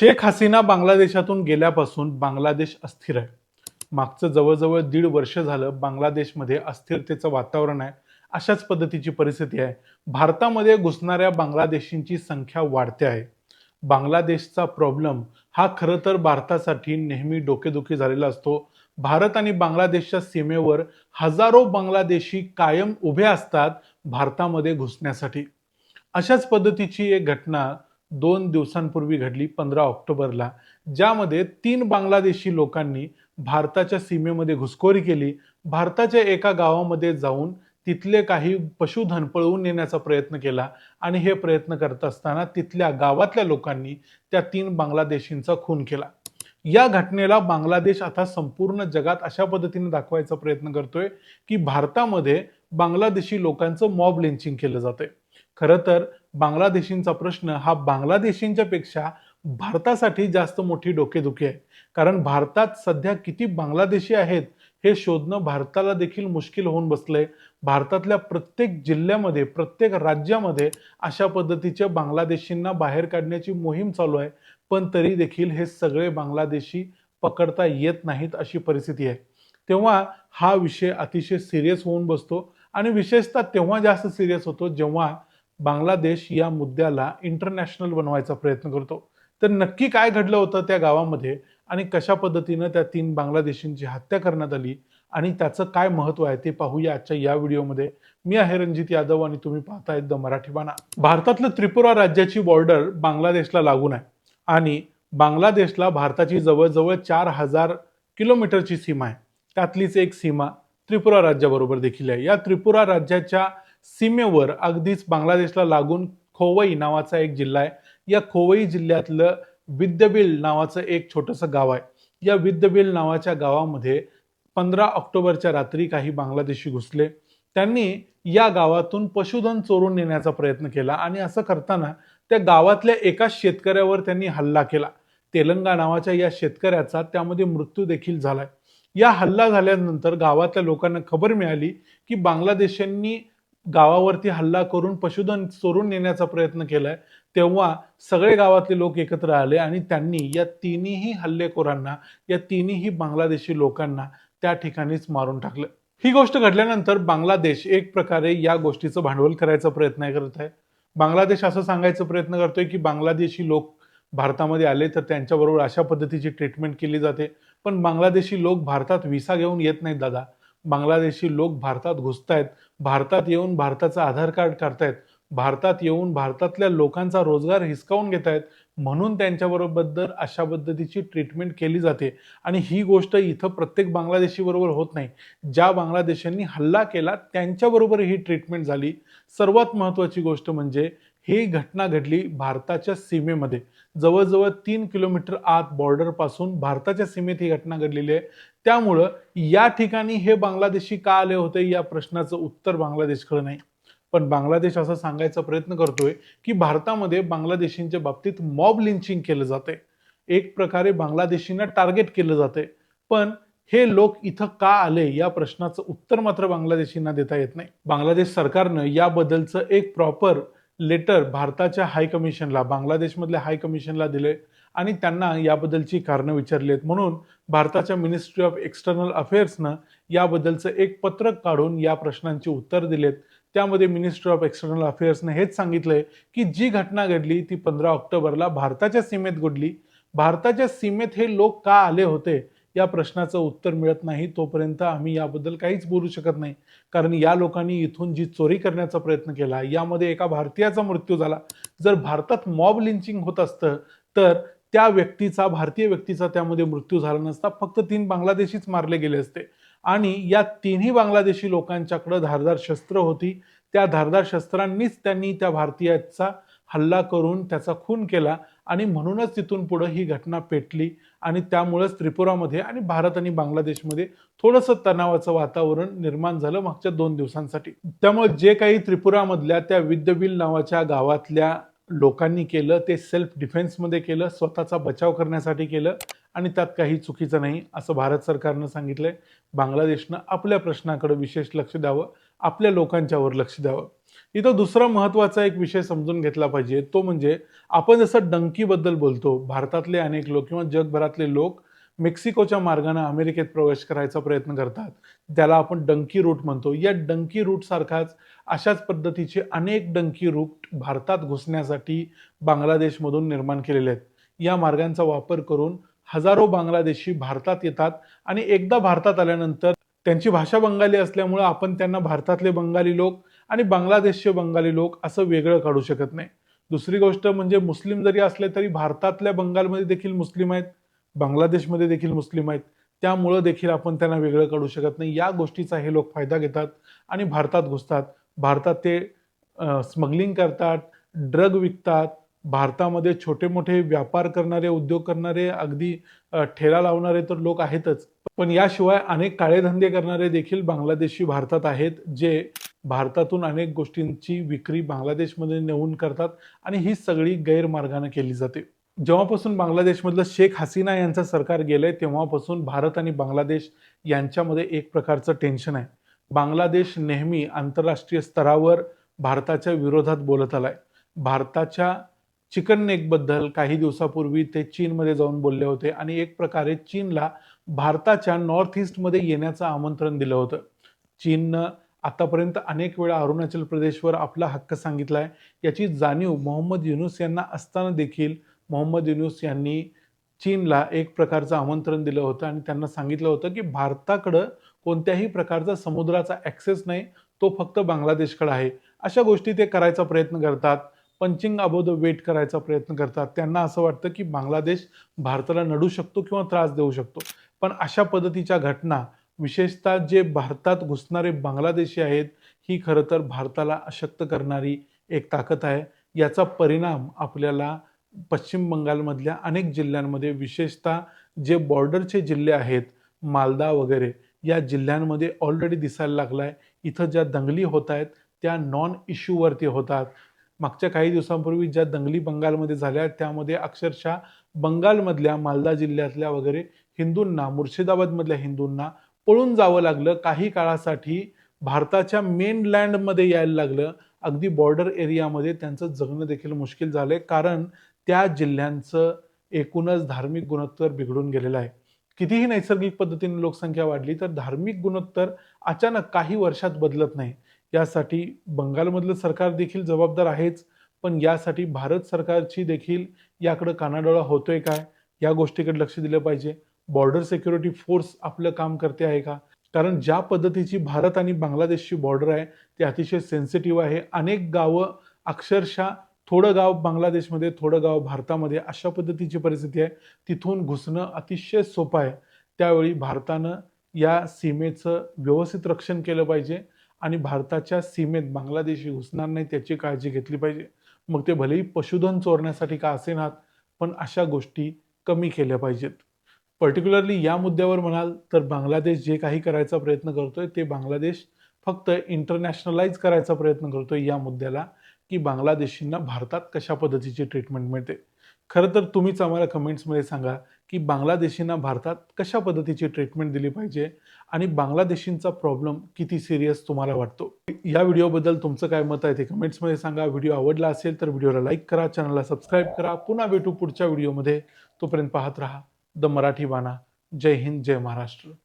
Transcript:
शेख हसीना बांगलादेशातून गेल्यापासून बांगलादेश अस्थिर आहे. मागचं जवळजवळ दीड वर्ष झालं बांगलादेशमध्ये अस्थिरतेचं वातावरण आहे. अशाच पद्धतीची परिस्थिती आहे. भारतामध्ये घुसणाऱ्या बांगलादेशींची संख्या वाढते आहे. बांगलादेशचा प्रॉब्लेम हा खरं तर भारतासाठी नेहमी डोकेदुखी झालेला असतो. भारत आणि बांगलादेशच्या सीमेवर हजारो बांगलादेशी कायम उभे असतात भारतामध्ये घुसण्यासाठी. अशाच पद्धतीची एक घटना दोन दिवसांपूर्वी घडली पंधरा ऑक्टोबरला ज्यामध्ये तीन बांगलादेशी लोकांनी भारताच्या सीमेमध्ये घुसखोरी केली. भारताच्या एका गावामध्ये जाऊन तिथले काही पशुधन पळवून नेण्याचा प्रयत्न केला आणि हे प्रयत्न करत असताना तिथल्या गावातल्या लोकांनी त्या तीन बांगलादेशींचा खून केला. या घटनेला बांगलादेश आता संपूर्ण जगात अशा पद्धतीने दाखवायचा प्रयत्न करतोय की भारतामध्ये बांगलादेशी लोकांचं मॉब लिंचिंग केलं जातंय. खरं तर बांगलादेशींचा प्रश्न हा बांगलादेशींच्या पेक्षा भारतासाठी जास्त मोठी डोकेदुखी आहे. कारण भारतात सध्या किती बांगलादेशी आहेत हे शोधणं भारताला देखील मुश्किल होऊन बसलंय. भारतातल्या प्रत्येक जिल्ह्यामध्ये प्रत्येक राज्यामध्ये अशा पद्धतीच्या बांगलादेशींना बाहेर काढण्याची मोहीम चालू आहे. पण तरी देखील हे सगळे बांगलादेशी पकडता येत नाहीत अशी परिस्थिती आहे. तेव्हा हा विषय अतिशय सिरियस होऊन बसतो. आणि विशेषतः तेव्हा जास्त सिरियस होतो जेव्हा बांगलादेश या मुद्द्याला इंटरनॅशनल बनवायचा प्रयत्न करतो. तर नक्की काय घडलं होतं त्या गावामध्ये आणि कशा पद्धतीनं त्या तीन बांगलादेशींची हत्या करण्यात आली आणि त्याचं काय महत्त्व आहे ते पाहूया आजच्या या व्हिडिओमध्ये. मी आहे रणजित यादव आणि तुम्ही पाहतायत द मराठी बाणा. भारतातलं त्रिपुरा राज्याची बॉर्डर बांगलादेशला लागून आहे आणि बांगलादेशला भारताची जवळजवळ चार हजार किलोमीटरची सीमा आहे. त्यातलीच एक सीमा त्रिपुरा राज्याबरोबर देखील आहे. या त्रिपुरा राज्याच्या सीमेवर अगदीच बांगलादेशला लागून खोवई नावाचा एक जिल्हा आहे. या खोवई जिल्ह्यातलं विद्यबिल नावाचं एक छोटंसं गाव आहे. या विद्यबिल नावाच्या गावामध्ये पंधरा ऑक्टोबरच्या रात्री काही बांगलादेशी घुसले. त्यांनी या गावातून पशुधन चोरून नेण्याचा प्रयत्न केला आणि असं करताना त्या गावातल्या एका शेतकऱ्यावर त्यांनी हल्ला केला. तेलंगा नावाच्या या शेतकऱ्याचा त्यामध्ये मृत्यू देखील झालाय. या हल्ला झाल्यानंतर गावातल्या लोकांना खबर मिळाली की बांगलादेशांनी गावावरती हल्ला करून पशुधन चोरून नेण्याचा प्रयत्न केलाय तेव्हा सगळे गावातले लोक एकत्र आले आणि त्यांनी या तिन्ही हल्लेखोरांना या तिन्ही बांगलादेशी लोकांना त्या ठिकाणीच मारून टाकलं. ही गोष्ट घडल्यानंतर बांगलादेश एक प्रकारे या गोष्टीचं भांडवल करायचा प्रयत्न करत आहे. बांगलादेश असं सांगायचा प्रयत्न करतोय की बांगलादेशी लोक भारतामध्ये आले तर त्यांच्याबरोबर अशा पद्धतीची ट्रीटमेंट केली जाते. पण बांगलादेशी लोक भारतात व्हिसा घेऊन येत नाहीत दादा. बांगलादेशी लोक भारतात घुसतायत. भारतात येऊन भारताचं आधार कार्ड काढतायत. भारतात येऊन भारतातल्या लोकांचा रोजगार हिसकावून घेत आहेत म्हणून त्यांच्याबरोबर अशा पद्धतीची ट्रीटमेंट केली जाते. आणि ही गोष्ट इथं प्रत्येक बांगलादेशी बरोबर होत नाही. ज्या बांगलादेशांनी हल्ला केला त्यांच्याबरोबर ही ट्रीटमेंट झाली. सर्वात महत्त्वाची गोष्ट म्हणजे ही घटना घडली भारताच्या सीमेमध्ये. जवळजवळ तीन किलोमीटर आत बॉर्डरपासून भारताच्या सीमेत ही घटना घडलेली आहे. त्यामुळं या ठिकाणी हे बांगलादेशी का आले होते या प्रश्नाचं उत्तर बांगलादेशकडे नाही. पण बांगलादेश असं सांगायचा प्रयत्न करतोय की भारतामध्ये बांगलादेशींच्या बाबतीत मॉब लिंचिंग केलं जाते एक प्रकारे बांगलादेशींना टार्गेट केलं जाते पण हे लोक इथं का आले या प्रश्नाचं उत्तर मात्र बांगलादेशींना देता येत नाही. बांगलादेश सरकारनं याबद्दलचं एक प्रॉपर लेटर भारताच्या हाय कमिशनला बांगलादेशमधल्या हाय कमिशनला दिले आणि त्यांना याबद्दलची कारणं विचारली आहेत. म्हणून भारताच्या मिनिस्ट्री ऑफ एक्सटर्नल अफेअर्सनं याबद्दलचं एक पत्रक काढून या प्रश्नांची उत्तर दिलेत. त्यामध्ये मिनिस्ट्री ऑफ एक्सटर्नल अफेअर्सने हेच सांगितलंय की जी घटना घडली ती पंधरा ऑक्टोबरला भारताच्या सीमेत घडली. भारताच्या सीमेत हे लोक का आले होते? या प्रश्नाचं उत्तर मिळत नाही तोपर्यंत आम्ही याबद्दल काहीच बोलू शकत नाही. कारण या लोकांनी इथून जी चोरी करण्याचा प्रयत्न केला यामध्ये एका भारतीयाचा मृत्यू झाला. जर भारतात मॉब लिंचिंग होत असतं तर त्या व्यक्तीचा भारतीय व्यक्तीचा त्यामध्ये मृत्यू झाला नसता. फक्त तीन बांगलादेशीच मारले गेले असते. आणि या तिन्ही बांगलादेशी लोकांच्याकडं धारदार शस्त्र होती. त्या धारदार शस्त्रांनीच त्यांनी त्या भारतीयाचा हल्ला करून त्याचा खून केला आणि म्हणूनच तिथून पुढं ही घटना पेटली आणि त्यामुळेच त्रिपुरामध्ये आणि भारत आणि बांगलादेशमध्ये थोडंसं तणावाचं वातावरण निर्माण झालं मागच्या दोन दिवसांसाठी. त्यामुळे जे काही त्रिपुरामधल्या त्या विद्यबिल नावाच्या गावातल्या लोकांनी केलं ते सेल्फ डिफेन्समध्ये केलं स्वतःचा बचाव करण्यासाठी केलं आणि त्यात काही चुकीचं नाही असं भारत सरकारनं सांगितलंय. बांगलादेशनं आपल्या प्रश्नाकडे विशेष लक्ष द्यावं आपल्या लोकांच्यावर लक्ष द्यावं. इथं दुसरा महत्त्वाचा एक विषय समजून घेतला पाहिजे. तो म्हणजे आपण जसं डंकीबद्दल बोलतो भारतातले अनेक लोक किंवा जगभरातले लोक मेक्सिकोच्या मार्गाने अमेरिकेत प्रवेश करायचा प्रयत्न करतात. त्याला आपण डंकी रूट म्हणतो. या डंकी रूट सारखाच अशाच पद्धतीचे अनेक डंकी रूट भारतात घुसण्यासाठी बांगलादेशमधून निर्माण केलेले आहेत. या मार्गांचा वापर करून हजारो बांगलादेशी भारतात येतात आणि एकदा भारतात आल्यानंतर त्यांची भाषा बंगाली असल्यामुळे आपण त्यांना भारतातले बंगाली लोक आणि बांगलादेशचे बंगाली लोक असं वेगळं काढू शकत नाही. दुसरी गोष्ट म्हणजे मुस्लिम जरी असले तरी भारतातल्या बंगालमध्ये देखील मुस्लिम आहेत बांगलादेशमध्ये देखील मुस्लिम आहेत. त्यामुळं देखील आपण त्यांना वेगळं काढू शकत नाही. या गोष्टीचा हे लोक फायदा घेतात आणि भारतात घुसतात. भारतात ते स्मगलिंग करतात ड्रग विकतात. भारतामध्ये छोटे मोठे व्यापार करणारे उद्योग करणारे अगदी ठेला लावणारे तर लोक आहेतच. पण याशिवाय अनेक काळेधंदे करणारे देखील बांगलादेशी भारतात आहेत जे भारतातून अनेक गोष्टींची विक्री बांगलादेशमध्ये नेऊन करतात आणि ही सगळी गैरमार्गाने केली जाते. जेव्हापासून बांगलादेशमधलं शेख हसीना यांचं सरकार गेलंय तेव्हापासून भारत आणि बांगलादेश यांच्यामध्ये एक प्रकारचं टेन्शन आहे. बांगलादेश नेहमी आंतरराष्ट्रीय स्तरावर भारताच्या विरोधात बोलत आलाय. भारताच्या चिकन नेकबद्दल काही दिवसापूर्वी ते चीनमध्ये जाऊन बोलले होते आणि एक प्रकारे चीनला भारताच्या नॉर्थ ईस्टमध्ये येण्याचं आमंत्रण दिलं होतं. चीननं आतापर्यंत अनेक वेळा अरुणाचल प्रदेशवर आपला हक्क सांगितला आहे याची जाणीव मोहम्मद युनुस यांना असताना देखील मोहम्मद युनुस यांनी चीनला एक प्रकारचं आमंत्रण दिलं होतं आणि त्यांना सांगितलं होतं की भारताकडं कोणत्याही प्रकारचा समुद्राचा ॲक्सेस नाही तो फक्त बांगलादेशकडं आहे. अशा गोष्टी ते करायचा प्रयत्न करतात. पंचिंग अबोध वेट करायचा प्रयत्न करतात. त्यांना असं वाटतं की बांगलादेश भारताला नडू शकतो किंवा त्रास देऊ शकतो. पण अशा पद्धतीच्या घटना विशेषतः जे भारतात घुसणारे बांगलादेशी आहेत ही खरं तर भारताला अशक्त करणारी एक ताकद आहे. याचा परिणाम आपल्याला पश्चिम बंगालमधल्या अनेक जिल्ह्यांमध्ये विशेषतः जे बॉर्डरचे जिल्हे आहेत मालदा वगैरे या जिल्ह्यांमध्ये ऑलरेडी दिसायला लागलाय. इथं ज्या दंगली होत आहेत त्या नॉन इश्यूवरती होतात. मागच्या काही दिवसांपूर्वी ज्या दंगली बंगालमध्ये झाल्या त्यामध्ये अक्षरशः बंगालमधल्या मालदा जिल्ह्यातल्या वगैरे हिंदूंना मुर्शिदाबादमधल्या हिंदूंना पळून जावं लागलं. काही काळासाठी भारताच्या मेनलँडमध्ये यायला लागलं. अगदी बॉर्डर एरियामध्ये त्यांचं जगणं देखील मुश्किल झालंय. कारण त्या जिल्ह्यांचं एकूणच धार्मिक गुणोत्तर बिघडून गेलेलं आहे. कितीही नैसर्गिक पद्धतीने लोकसंख्या वाढली तर धार्मिक गुणोत्तर अचानक काही वर्षात बदलत नाही. यासाठी बंगालमधलं सरकार देखील जबाबदार आहेच. पण यासाठी भारत सरकारची देखील याकडं कानाडोळा होतोय काय? या गोष्टीकडे लक्ष दिलं पाहिजे. बॉर्डर सिक्युरिटी फोर्स आपलं काम करते आहे का? कारण ज्या पद्धतीची भारत आणि बांगलादेशची बॉर्डर आहे ती अतिशय सेन्सिटिव्ह आहे. अनेक गावं अक्षरशः थोडं गाव बांगलादेशमध्ये थोडं गाव भारतामध्ये अशा पद्धतीची परिस्थिती आहे. तिथून घुसणं अतिशय सोपं आहे. त्यावेळी भारतानं या सीमेचं व्यवस्थित रक्षण केलं पाहिजे आणि भारताच्या सीमेत बांगलादेशी घुसणार नाही त्याची काळजी घेतली पाहिजे. मग ते भलेही पशुधन चोरण्यासाठी का असेनात पण अशा गोष्टी कमी केल्या पाहिजेत. पर्टिक्युलरली या मुद्द्यावर म्हणाल तर बांगलादेश जे काही करायचा प्रयत्न करतोय ते बांगलादेश फक्त इंटरनॅशनलाइज करायचा प्रयत्न करतोय या मुद्द्याला की बांगलादेशींना भारतात कशा पद्धतीची ट्रीटमेंट मिळते. खरं तर तुम्हीच आम्हाला कमेंट्समध्ये सांगा की बांगलादेशींना भारतात कशा पद्धतीची ट्रीटमेंट दिली पाहिजे आणि बांगलादेशींचा प्रॉब्लेम किती सिरियस तुम्हाला वाटतो. या व्हिडिओबद्दल तुमचं काय मत आहे ते कमेंट्समध्ये सांगा. व्हिडिओ आवडला असेल तर व्हिडिओला लाईक करा चॅनलला सबस्क्राईब करा. पुन्हा भेटू पुढच्या व्हिडिओमध्ये. तोपर्यंत पाहत राहा. द मराठी बाणा जय हिंद जय महाराष्ट्र.